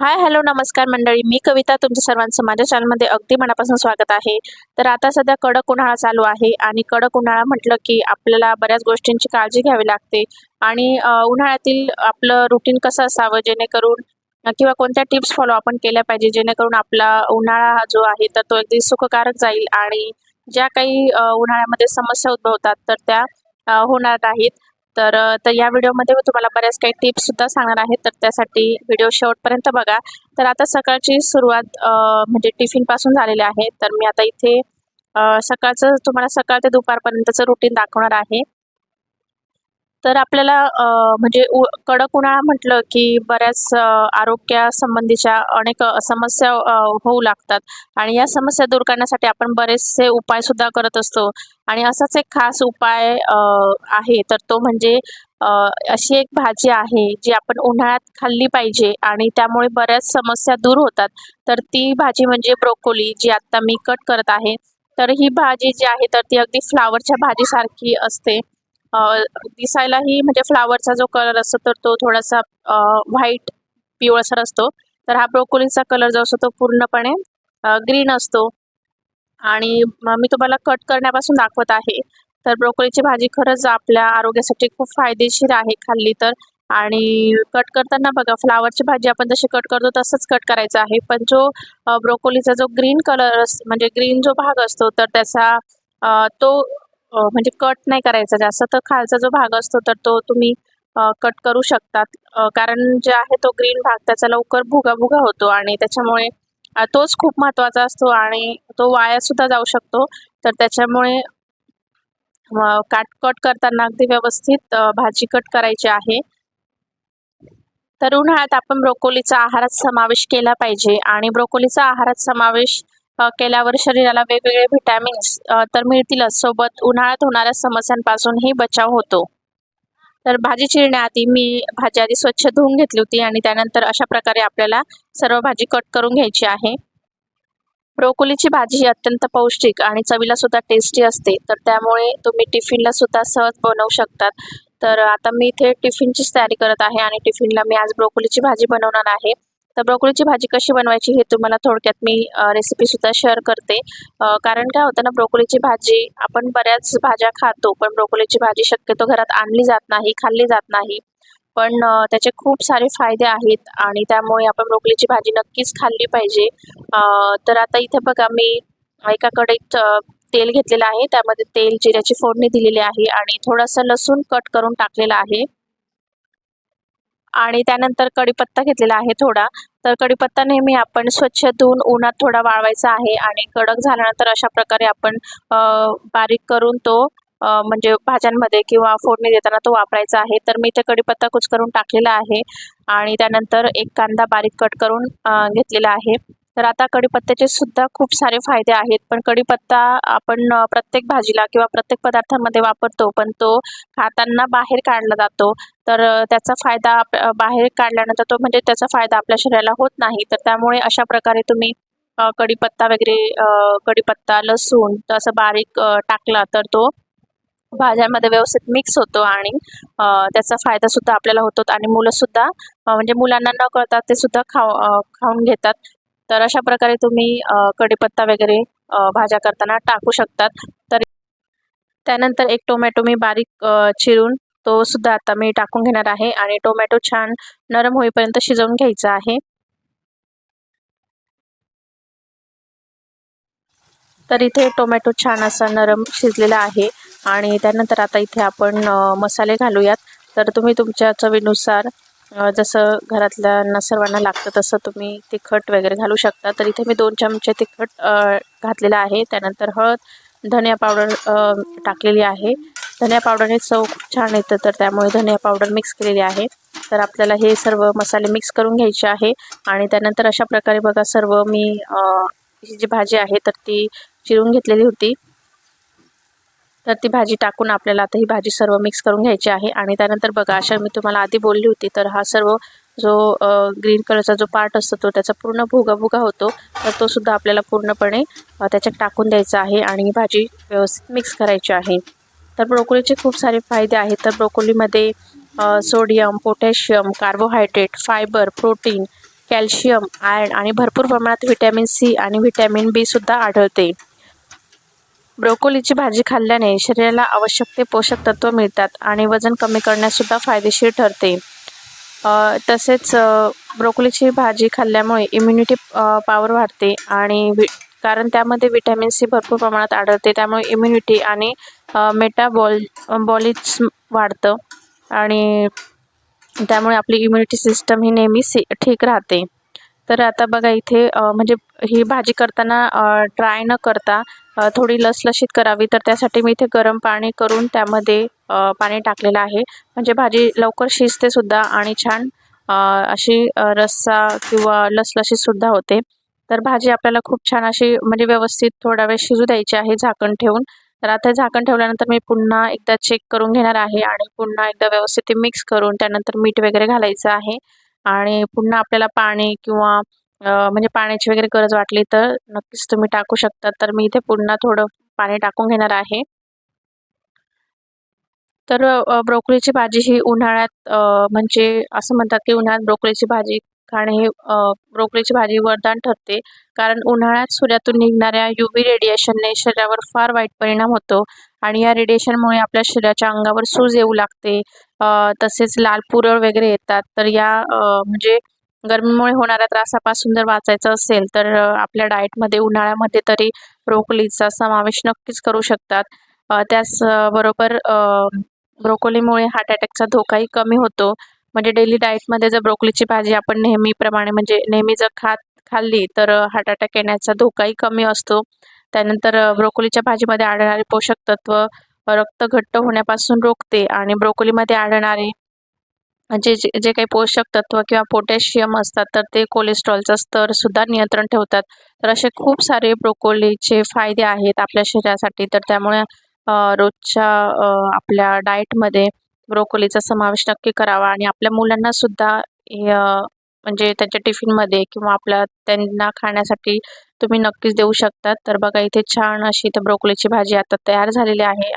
Hi hello नमस्कार मंडळी. मी कविता तुमच्या सर्वांचं माझ्या चॅनलमध्ये अगदी मनापासून स्वागत आहे. तर आता सध्या कडक उन्हाळा चालू आहे आणि कडक उन्हाळा म्हटलं की आपल्याला बऱ्याच गोष्टींची काळजी घ्यावी लागते. आणि उन्हाळ्यातील आपलं रुटीन कसं असावं जेणेकरून किंवा कोणत्या टिप्स फॉलो आपण केल्या पाहिजे जेणेकरून आपला उन्हाळा जो आहे तर तो अगदी सुखकारक जाईल आणि ज्या काही उन्हाळ्यामध्ये समस्या उद्भवतात तर त्या होणार नाहीत तर तर या व्हिडिओमध्ये मी तुम्हाला बऱ्याच काही टिप्स सुद्धा सांगणार आहे. तर त्यासाठी व्हिडिओ शेवटपर्यंत बघा. तर आता सकाळची सुरुवात म्हणजे टिफिनपासून झालेली आहे. तर मी आता इथे सकाळचं तुम्हाला सकाळ ते दुपारपर्यंतचं रुटीन दाखवणार आहे. तर आपल्याला म्हणजे उ कडक उन्हाळा म्हटलं की बऱ्याच आरोग्यासंबंधीच्या अनेक समस्या होऊ लागतात. आणि या समस्या दूर करण्यासाठी आपण बरेचसे उपाय सुद्धा करत असतो. आणि असाच एक खास उपाय आहे. तर तो म्हणजे अशी एक भाजी आहे जी आपण उन्हाळ्यात खाल्ली पाहिजे आणि त्यामुळे बऱ्याच समस्या दूर होतात. तर ती भाजी म्हणजे ब्रोकोली जी आत्ता मी कट करत आहे. तर ही भाजी जी आहे तर ती अगदी फ्लावरच्या भाजीसारखी असते. दिसायलाही म्हणजे फ्लावरचा जो कलर असतो तर तो थोडासा व्हाईट पिवळसर असतो. तर हा ब्रोकोलीचा कलर जो असतो तो पूर्णपणे ग्रीन असतो. आणि मी तुम्हाला कट करण्यापासून दाखवत आहे. तर ब्रोकोलीची भाजी खरंच आपल्या आरोग्यासाठी खूप फायदेशीर आहे खाल्ली तर. आणि कट करताना बघा फ्लावरची भाजी आपण जशी कट करतो तसंच कट करायचं आहे. पण जो ब्रोकोलीचा जो ग्रीन कलर म्हणजे ग्रीन जो भाग असतो तर त्याचा तो म्हणजे कट नाही करायचा जास्त. तर खालचा जो भाग असतो तर तो तुम्ही कट करू शकतात. कारण जे आहे तो ग्रीन भाग त्याचा लवकर भुगा भुगा होतो आणि त्याच्यामुळे तोच खूप महत्त्वाचा असतो आणि तो वाया सुद्धा जाऊ शकतो. तर त्याच्यामुळे काट कट करताना अगदी व्यवस्थित भाजी कट करायची आहे. तर उन्हाळ्यात आपण ब्रोकोलीचा आहारात समावेश केला पाहिजे. आणि ब्रोकोलीचा आहारात समावेश केल्यावर शरीराला वेगवेगळे व्हिटॅमिन्स तर मिळतीलच. सोबत उन्हाळ्यात होणाऱ्या समस्यांपासूनही बचाव होतो. तर भाजी चिरण्याआधी मी भाजी आधी स्वच्छ धुवून घेतली होती आणि त्यानंतर अशा प्रकारे आपल्याला सर्व भाजी कट करून घ्यायची आहे. ब्रोकोलीची भाजी ही अत्यंत पौष्टिक आणि चवीला सुद्धा टेस्टी असते. तर त्यामुळे तुम्ही टिफिनला सुद्धा सहज बनवू शकतात. तर आता मी इथे टिफिनचीच तयारी करत आहे आणि टिफिनला मी आज ब्रोकोलीची भाजी बनवणार आहे. तर ब्रोकोलीची भाजी कशी बनवायची हे तुम्हाला थोडक्यात मी रेसिपीसुद्धा शेअर करते. कारण काय होतं ना ब्रोकोलीची भाजी आपण बऱ्याच भाज्या खातो पण ब्रोकोलीची भाजी शक्यतो घरात आणली जात नाही खाल्ली जात नाही. पण त्याचे खूप सारे फायदे आहेत आणि त्यामुळे आपण ब्रोकोलीची भाजी नक्कीच खाल्ली पाहिजे. तर आता इथे बघा मी एकाकडे तेल घेतलेलं आहे. त्यामध्ये तेल जिऱ्याची फोडणी दिलेली आहे आणि थोडासा लसूण कट करून टाकलेला आहे. आणि त्यानंतर कढीपत्ता घेतलेला आहे थोडा. तर कढीपत्ता नेहमी आपण स्वच्छ धुवून उन्हात थोडा वाळवायचा आहे आणि कडक झाल्यानंतर अशा प्रकारे आपण बारीक करून तो म्हणजे भाज्यांमध्ये किंवा फोडणी देताना तो वापरायचा आहे. तर मी इथे कढीपत्ता कुच करून टाकलेला आहे आणि त्यानंतर एक कांदा बारीक कट करून घेतलेला आहे. तर आता कढीपत्त्याचे सुद्धा खूप सारे फायदे आहेत. पण कढीपत्ता आपण प्रत्येक भाजीला किंवा प्रत्येक पदार्थामध्ये वापरतो पण तो खाताना बाहेर काढला जातो. तर त्याचा फायदा बाहेर काढल्यानंतर तो म्हणजे त्याचा फायदा आपल्या शरीराला होत नाही. तर त्यामुळे अशा प्रकारे तुम्ही कडीपत्ता कढीपत्ता वगैरे कडीपत्ता कढीपत्ता लसूण असं बारीक टाकला तर तो भाज्यांमध्ये व्यवस्थित मिक्स होतो आणि त्याचा फायदा सुद्धा आपल्याला होतो. आणि मुलं सुद्धा म्हणजे मुलांना न कळता ते सुद्धा खाऊ खाऊन घेतात. तर अशा प्रकारे तुम्ही कढीपत्ता वगैरे भाज्या करताना टाकू शकतात. तर त्यानंतर एक टोमॅटो मी बारीक चिरून तो सुद्धा आता मी टाकून घेणार आहे आणि टोमॅटो छान नरम होईपर्यंत शिजवून घ्यायचा आहे. तर इथे टोमॅटो छान असा नरम शिजलेला आहे आणि त्यानंतर आता इथे आपण मसाले घालूयात. तर तुम्ही तुमच्या चवीनुसार जसं घरातल्यांना सर्वांना लागतं तसं तुम्ही तिखट वगैरे घालू शकता. तर इथे मी दोन चमचे तिखट घातलेलं आहे. त्यानंतर हळद धनिया पावडर टाकलेली आहे. धनिया पावडरने चव खूप छान येतं तर त्यामुळे धनिया पावडर मिक्स केलेली आहे. तर आपल्याला हे सर्व मसाले मिक्स करून घ्यायचे आहे. आणि त्यानंतर अशा प्रकारे बघा सर्व मी ही जी भाजी आहे तर ती चिरून घेतलेली होती. तर ती भाजी टाकून आपल्याला आता ही भाजी सर्व मिक्स करून घ्यायची आहे. आणि त्यानंतर बघा अशा मी तुम्हाला आधी बोलली होती तर हा सर्व जो ग्रीन कलरचा जो पार्ट असतो तो त्याचा पूर्ण भुगा भुगा होतो. तर तो सुद्धा आपल्याला पूर्णपणे त्याच्यात टाकून द्यायचा आहे आणि भाजी व्यवस्थित मिक्स करायची आहे. तर ब्रोकोलीचे खूप सारे फायदे आहेत. तर ब्रोकोलीमध्ये sodium potassium carbohydrate fibre protein calcium iron आणि भरपूर प्रमाणात व्हिटॅमिन सी आणि व्हिटॅमिन बी सुद्धा आढळते. ब्रोकोलीची भाजी खाल्ल्याने शरीराला आवश्यक ते पोषक तत्व मिळतात आणि वजन कमी करण्यासुद्धा फायदेशीर ठरते. तसेच ब्रोकोलीची भाजी खाल्ल्यामुळे इम्युनिटी पॉवर वाढते आणि वि कारण त्यामध्ये विटॅमिन सी भरपूर प्रमाणात आढळते. त्यामुळे इम्युनिटी आणि मेटाबॉल बॉलीज वाढतं आणि त्यामुळे आपली इम्युनिटी सिस्टम ही नेहमी सी ठीक राहते. तर आता बघा इथे म्हणजे ही भाजी करताना ट्राय न करता थोडी लसलशीत करावी. तर त्यासाठी मी इथे गरम पाणी करून त्यामध्ये पाणी टाकलेलं आहे. म्हणजे भाजी लवकर शिजते सुद्धा आणि छान अशी रस्सा किंवा लसलशीत सुद्धा होते. तर भाजी आपल्याला खूप छान अशी म्हणजे व्यवस्थित थोडा वेळ शिजू द्यायची आहे झाकण ठेवून. तर आता झाकण ठेवल्यानंतर मी पुन्हा एकदा चेक करून घेणार आहे आणि पुन्हा एकदा व्यवस्थित ते मिक्स करून त्यानंतर मीठ वगैरे घालायचं आहे. आणि पुन्हा आपल्याला पाणी किंवा म्हणजे पाण्याची वगैरे गरज वाटली तर नक्कीच तुम्ही टाकू शकता. तर मी इथे पुन्हा थोडं पाणी टाकून घेणार आहे. तर ब्रोकलीची भाजी ही उन्हाळ्यात म्हणजे असं म्हणतात की उन्हाळ्यात ब्रोकलीची भाजी खाणे हे ब्रोकलीची भाजी वरदान ठरते. कारण उन्हाळ्यात सूर्यातून निघणाऱ्या यू व्ही रेडिएशनने शरीरावर फार वाईट परिणाम होतो. आणि या रेडिएशनमुळे आपल्या शरीराच्या अंगावर सूज येऊ लागते. तसेच लाल पुरळ वगैरे येतात. तर या म्हणजे गरमीमुळे होणाऱ्या त्रासापासून जर वाचायचं असेल तर आपल्या डाएटमध्ये उन्हाळ्यामध्ये तरी ब्रोकोलीचा समावेश नक्कीच करू शकतात. त्याचबरोबर ब्रोकोलीमुळे हार्ट अटॅकचा धोकाही कमी होतो. म्हणजे डेली डाएटमध्ये जर ब्रोकोलीची भाजी आपण नेहमीप्रमाणे म्हणजे नेहमी जर खात खाल्ली तर हार्ट अटॅक येण्याचा धोकाही कमी असतो. त्यानंतर ब्रोकोलीच्या भाजीमध्ये आढळणारे पोषक तत्व रक्त घट्ट होण्यापासून रोखते आणि ब्रोकोलीमध्ये आढळणारे जे जे जे काही पोषक तत्व किंवा पोटॅशियम असतात तर ते कोलेस्ट्रॉलचा स्तर सुद्धा नियंत्रण ठेवतात. तर असे खूप सारे ब्रोकोलीचे फायदे आहेत आपल्या शरीरासाठी. तर त्यामुळे रोजच्या आपल्या डाएटमध्ये ब्रोकोलीचा समावेश नक्की करावा. आणि आपल्या मुलांना सुद्धा म्हणजे त्यांच्या टिफिनमध्ये किंवा आपल्या त्यांना खाण्यासाठी तुम्ही नक्कीच देऊ शकतात तर बघा इथे छान अशी तर ब्रोकोलीची भाजी आता तयार झालेली आहे.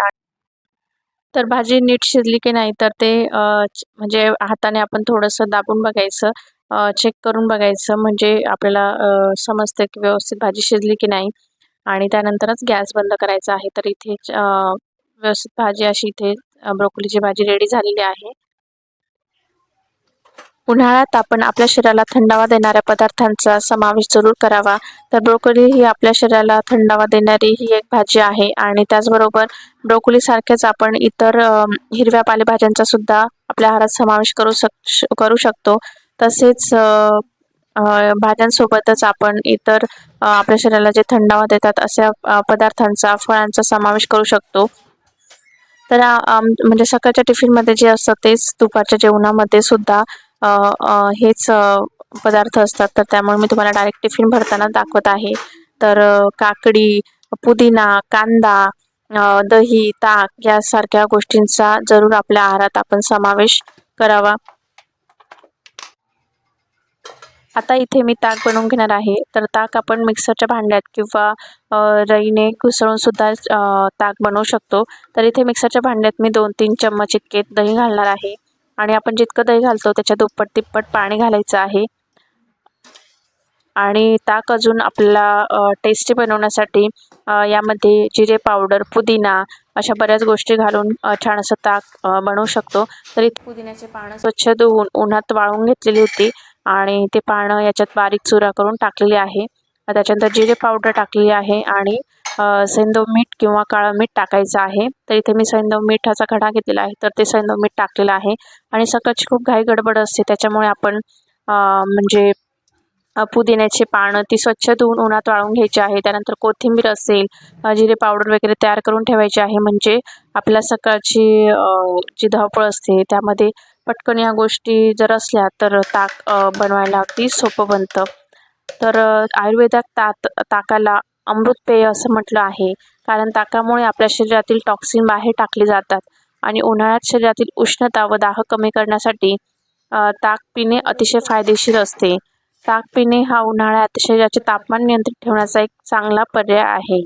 तर भाजी नीट शिजली की नाही तर ते म्हणजे हाताने आपण थोडंसं दाबून बघायचं चेक करून बघायचं म्हणजे आपल्याला समजतं की व्यवस्थित भाजी शिजली की नाही. आणि त्यानंतरच गॅस बंद करायचा आहे तर इथे व्यवस्थित भाजी अशी इथे ब्रोकोलीची भाजी रेडी झालेली आहे. उन्हाळ्यात आपण आपल्या शरीराला थंडावा देणाऱ्या पदार्थांचा समावेश जरूर करावा. तर ब्रोकोली ही आपल्या शरीराला थंडावा देणारी ही एक भाजी आहे आणि त्याचबरोबर ब्रोकोली सारखेच आपण इतर हिरव्या पालेभाज्यांचा सुद्धा आपल्या आहारात समावेश करू शक करू शकतो. तसेच भाज्यांसोबतच आपण इतर आपल्या शरीराला जे थंडावा देतात अशा पदार्थांचा फळांचा समावेश करू शकतो. तर म्हणजे सकाळच्या टिफिनमध्ये जे असतं तेच दुपारच्या जेवणामध्ये सुद्धा हेच पदार्थ असतात. तर त्यामुळे मी तुम्हाला डायरेक्ट टिफिन भरताना दाखवत आहे. तर काकडी पुदिना कांदा दही ताक यासारख्या गोष्टींचा जरूर आपल्या आहारात आपण समावेश करावा. आता इथे मी ताक बनवून घेणार आहे. तर ताक आपण मिक्सरच्या भांड्यात किंवा रईने घुसळून सुद्धा ताक बनवू शकतो. तर इथे मिक्सरच्या भांड्यात मी दोन तीन चम्मच इतके दही घालणार आहे. आणि आपण जितकं दही घालतो त्याच्या दुप्पट तिप्पट पाणी घालायचं आहे. आणि ताक अजून आपल्याला टेस्टी बनवण्यासाठी यामध्ये जिरे पावडर पुदिना अशा बऱ्याच गोष्टी घालून छान असं ताक बनवू शकतो. तरी पुदिन्याचे पानं स्वच्छ धुवून उन्हात वाळून घेतलेली होती आणि ते पानं याच्यात बारीक चुरा करून टाकलेली आहे. त्याच्यानंतर जिरे पावडर टाकलेली आहे आणि सैंधव मीठ किंवा काळं मीठ टाकायचं आहे. तर इथे मी सैंधव मिठाचा खडा घेतलेला आहे. तर ते सैंधव मीठ टाकलेलं आहे. आणि सकाळची खूप घाई गडबड असते. त्याच्यामुळे आपण म्हणजे पुदिन्याचे पुदिन्याची पानं ती स्वच्छ धुवून उन्हात वाळून घ्यायची आहे. त्यानंतर कोथिंबीर असेल जिरे पावडर वगैरे तयार करून ठेवायची आहे. म्हणजे आपल्या सकाळची जी धावपळ असते त्यामध्ये पटकन या गोष्टी जर असल्या तर ताक बनवायला अगदी सोपं बनतं. तर आयुर्वेदात तात ताकाला अमृतपेय असं म्हटलं आहे. कारण ताकामुळे आपल्या शरीरातील टॉक्सिन बाहेर टाकले जातात आणि उन्हाळ्यात शरीरातील उष्णता व दाह कमी करण्यासाठी ताक पिणे अतिशय फायदेशीर असते. ताक पिणे हा उन्हाळ्यात शरीराचे तापमान नियंत्रित ठेवण्याचा एक चांगला पर्याय आहे.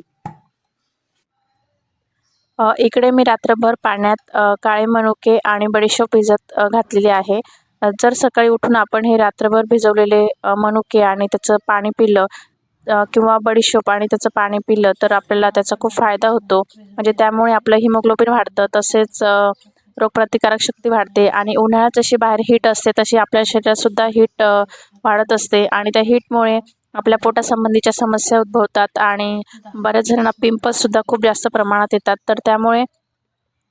इकडे मी रात्रभर पाण्यात काळे मनुके आणि बडीशेप भिजत घातलेले घातलेली आहे. जर सकाळी उठून आपण हे रात्रभर भिजवलेले मनुके आणि त्याचं पाणी पिलं किंवा बडीशोप आणि त्याचं पाणी पिलं तर आपल्याला त्याचा खूप फायदा होतो. म्हणजे त्यामुळे आपलं हिमोग्लोबिन वाढतं तसेच रोगप्रतिकारक शक्ती वाढते आणि उन्हाळ्यात जशी बाहेर हीट असते तशी आपल्या शरीरातसुद्धा हीट वाढत असते आणि त्या हीटमुळे आपल्या पोटासंबंधीच्या समस्या उद्भवतात आणि बऱ्याच जणांना पिंपल्ससुद्धा खूप जास्त प्रमाणात येतात. तर त्यामुळे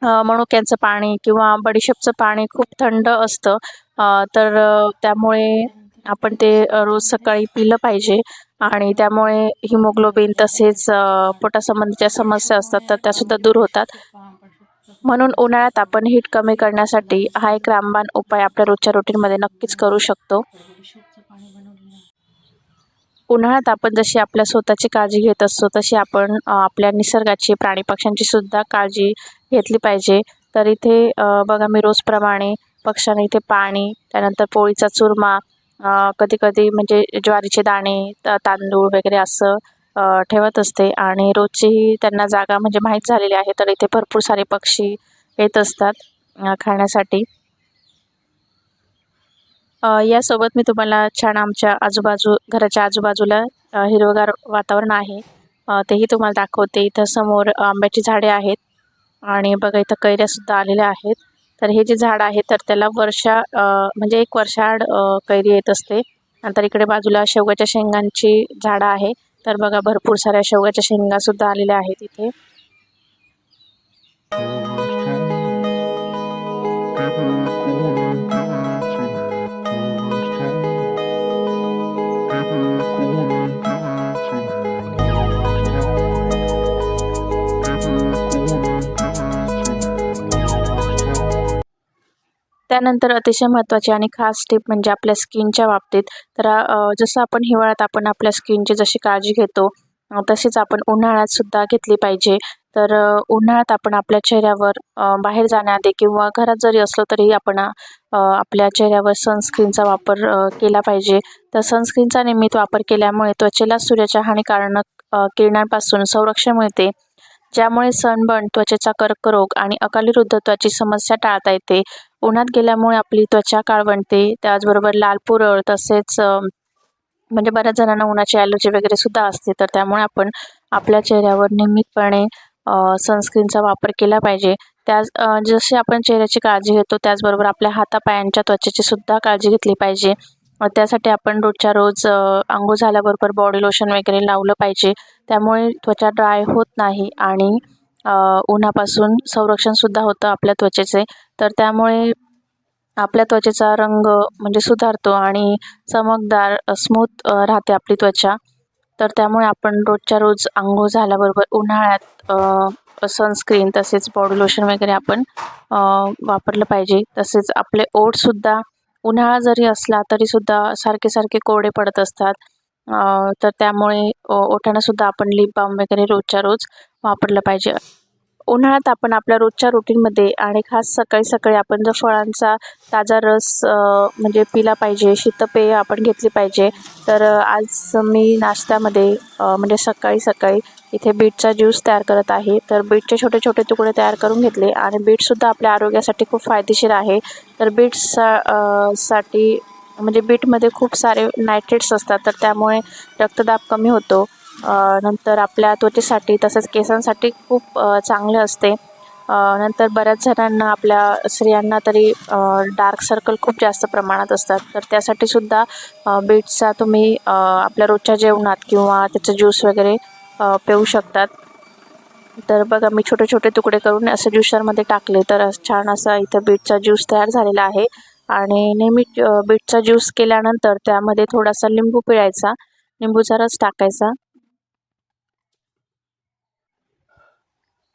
मणुक्यांचं मनुक्यांचं पाणी किंवा बडीशेपचं पाणी खूप थंड असतं. तर त्यामुळे आपण ते रोज सकाळी पिलं पाहिजे. आणि त्यामुळे हिमोग्लोबिन तसेच पोटासंबंधीच्या समस्या असतात तर त्यासुद्धा दूर होतात. म्हणून उन्हाळ्यात आपण हीट कमी करण्यासाठी हा एक रामबाण उपाय आपल्या रोजच्या रुटीनमध्ये नक्कीच करू शकतो. उन्हाळ्यात आपण जशी आपल्या स्वतःची काळजी घेत असतो तशी आपण आपल्या निसर्गाची प्राणी पक्ष्यांची सुद्धा काळजी घेतली पाहिजे. तर इथे बघा मी रोजप्रमाणे पक्ष्यांना इथे पाणी त्यानंतर पोळीचा चुरमा कधी कधी म्हणजे ज्वारीचे दाणे तांदूळ वगैरे असं ठेवत असते. आणि रोजचीही त्यांना जागा म्हणजे माहीत झालेली आहे तर इथे भरपूर सारे पक्षी येत असतात खाण्यासाठी. यासोबत मी तुम्हाला छान आमच्या आजूबाजू घराच्या आजूबाजूला हिरवगार वातावरण आहे. तेही तुम्हाला दाखवते. इथं समोर आंब्याची झाडे आहेत. आणि बघा इथं कैऱ्यासुद्धा आलेल्या आहेत. तर हे जे झाड आहे तर त्याला वर्षा अ, म्हणजे एक वर्षाआड कैरी येत असते. नंतर इकडे बाजूला शेवग्याच्या शेंगांची झाडं आहे. तर बघा भरपूर साऱ्या शेवग्याच्या शेंगासुद्धा आलेल्या आहेत इथे. त्यानंतर अतिशय महत्त्वाची आणि खास टिप म्हणजे आपल्या स्किनच्या बाबतीत. तर जसं आपण हिवाळ्यात आपण आपल्या स्किनची जशी काळजी घेतो तशीच आपण उन्हाळ्यात सुद्धा घेतली पाहिजे. तर उन्हाळ्यात आपण आपल्या चेहऱ्यावर बाहेर जाण्याआधी किंवा घरात जरी असलो तरीही आपण आपल्या चेहऱ्यावर सनस्क्रीनचा वापर केला पाहिजे. तर सनस्क्रीनचा नियमित वापर केल्यामुळे त्वचेला सूर्याच्या हानिकारक किरणांपासून संरक्षण मिळते. ज्यामुळे सनबर्न त्वचेचा कर्करोग आणि अकाली वृद्धत्वाची समस्या टाळता येते. उन्हात गेल्यामुळे आपली त्वचा काळवंटते त्याचबरोबर लाल पुरळ तसेच म्हणजे बऱ्याच जणांना उन्हाची ॲलर्जी वगैरे सुद्धा असते. तर त्यामुळे आपण आपल्या चेहऱ्यावर नियमितपणे सनस्क्रीनचा वापर केला पाहिजे. त्याच जशी आपण चेहऱ्याची काळजी घेतो त्याचबरोबर आपल्या हातापायांच्या त्वचेची सुद्धा काळजी घेतली पाहिजे. त्यासाठी आपण रोजच्या रोज आंघोळ झाल्याबरोबर बॉडी लोशन वगैरे लावलं पाहिजे. त्यामुळे त्वचा ड्राय होत नाही आणि उन्हापासून संरक्षणसुद्धा होतं आपल्या त्वचेचे. तर त्यामुळे आपल्या त्वचेचा रंग म्हणजे सुधारतो आणि चमकदार स्मूथ राहते आपली त्वचा. तर त्यामुळे आपण रोजच्या रोज आंघोळ झाल्याबरोबर उन्हाळ्यात सनस्क्रीन तसेच बॉडी लोशन वगैरे आपण वापरलं पाहिजे. तसेच आपले ओठसुद्धा उन्हाळा जरी असला तरीसुद्धा सारखे सारखे कोरडे पडत असतात. तर त्यामुळे ओठांनासुद्धा आपण लिप बाम वगैरे रोजच्या रोज वापरलं पाहिजे. उन्हाळ्यात आपण आपल्या रोजच्या रुटीनमध्ये आणि खास सकाळी सकाळी आपण जर फळांचा ताजा रस म्हणजे पिला पाहिजे शीतपेय आपण घेतली पाहिजे तर आज मी नाश्त्यामध्ये म्हणजे सकाळी सकाळी इथे बीटचा ज्यूस तयार करत आहे. तर बीटचे छोटे छोटे तुकडे तयार करून घेतले आणि बीटसुद्धा आपल्या आरोग्यासाठी खूप फायदेशीर आहे. तर बीट्स सा साठी म्हणजे बीटमध्ये खूप सारे नायट्रेट्स असतात तर त्यामुळे रक्तदाब कमी होतो. नंतर आपल्या त्वचेसाठी तसंच केसांसाठी खूप चांगलं चांगले असते. नंतर बऱ्याच जणांना आपल्या स्त्रियांना तरी डार्क सर्कल खूप जास्त प्रमाणात असतात. तर त्यासाठी सुद्धा बीटचा तुम्ही आपल्या रोजच्या जेवणात किंवा त्याचं ज्यूस वगैरे पिऊ शकतात. तर बघा मी छोटे छोटे तुकडे करून असं ज्युसरमध्ये टाकले तर छान असा इथं बीटचा ज्यूस तयार झालेला आहे. आणि नेहमी बीटचा ज्यूस केल्यानंतर त्यामध्ये थोडासा लिंबू पिळायचा. लिंबूचा रस टाकायचा.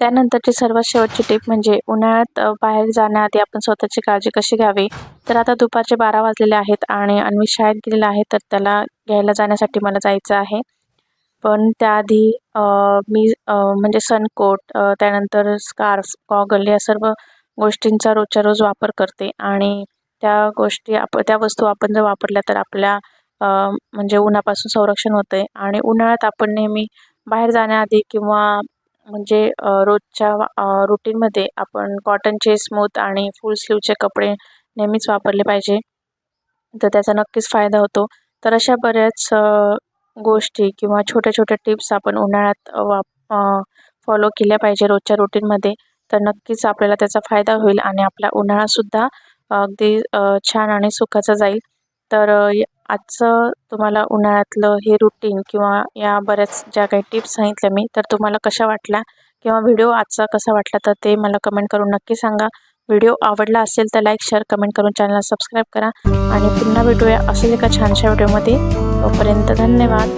त्यानंतरची सर्वात शेवटची टीप म्हणजे उन्हाळ्यात बाहेर जाण्याआधी आपण स्वतःची काळजी कशी घ्यावी? तर आता दुपारचे बारा वाजलेले आहेत आणि अन्वी शाळेत गेलेला आहे तर त्याला घ्यायला जाण्यासाठी मला जायचं आहे. पण त्याआधी मी म्हणजे सनकोट त्यानंतर स्कार्फ गॉगल या सर्व गोष्टींचा रोजच्या रोज वापर करते आणि त्या गोष्टी आप त्या वस्तू आपण जर वापरल्या तर आपल्या म्हणजे उन्हापासून संरक्षण होते आणि उन्हाळ्यात आपण नेहमी बाहेर जाण्याआधी किंवा म्हणजे रोजच्या रुटीनमध्ये आपण कॉटनचे स्मूथ आणि फुल स्लीवचे कपडे नेहमीच वापरले पाहिजे. तर त्याचा नक्कीच फायदा होतो. तर अशा बऱ्याच गोष्टी किंवा छोट्या छोट्या टिप्स आपण उन्हाळ्यात वाप फॉलो केल्या पाहिजे रोजच्या रुटीनमध्ये तर नक्कीच आपल्याला त्याचा फायदा होईल आणि आपला उन्हाळासुद्धा अगदी छान आणि सुखाचा जाईल. तर आजचं तुम्हाला उन्हाळ्यातलं हे रुटीन किंवा या बऱ्याच ज्या काही टिप्स सांगितल्या मी तर तुम्हाला कशा वाटल्या किंवा व्हिडिओ आजचा कसा वाटला तर ते मला कमेंट करून नक्की सांगा. व्हिडिओ आवडला असेल तर लाईक शेअर कमेंट करून चॅनलला सबस्क्राईब करा. आणि पुन्हा भेटूया असेच एका छानशा व्हिडिओमध्ये तोपर्यंत धन्यवाद.